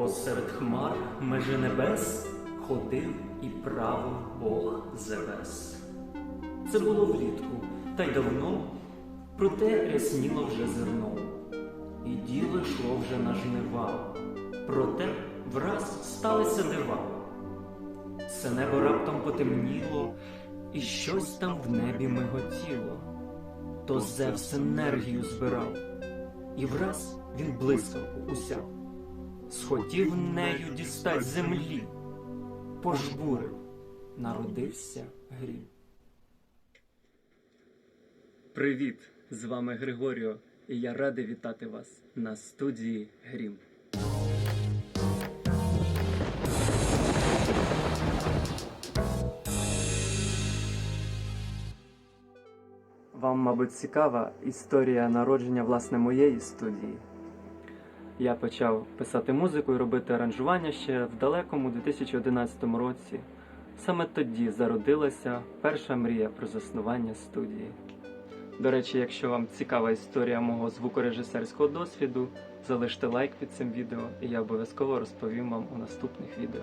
Посеред хмар межи небес ходив і право Бог Зевес. Це було влітку, та й давно, проте рясніло вже зерно, і діло йшло вже на жнива. Проте враз сталися дива. Це небо раптом потемніло, і щось там в небі миготіло. То Зевс енергію збирав, і враз він блискавку узяв. Схотів нею дістать землі, пожбурив, народився грім. Привіт! З вами Григоріо, і я радий вітати вас на студії Грім. Вам, мабуть, цікава історія народження власне моєї студії. Я почав писати музику і робити аранжування ще в далекому 2011 році. Саме тоді зародилася перша мрія про заснування студії. До речі, якщо вам цікава історія мого звукорежисерського досвіду, залиште лайк під цим відео, і я обов'язково розповім вам у наступних відео.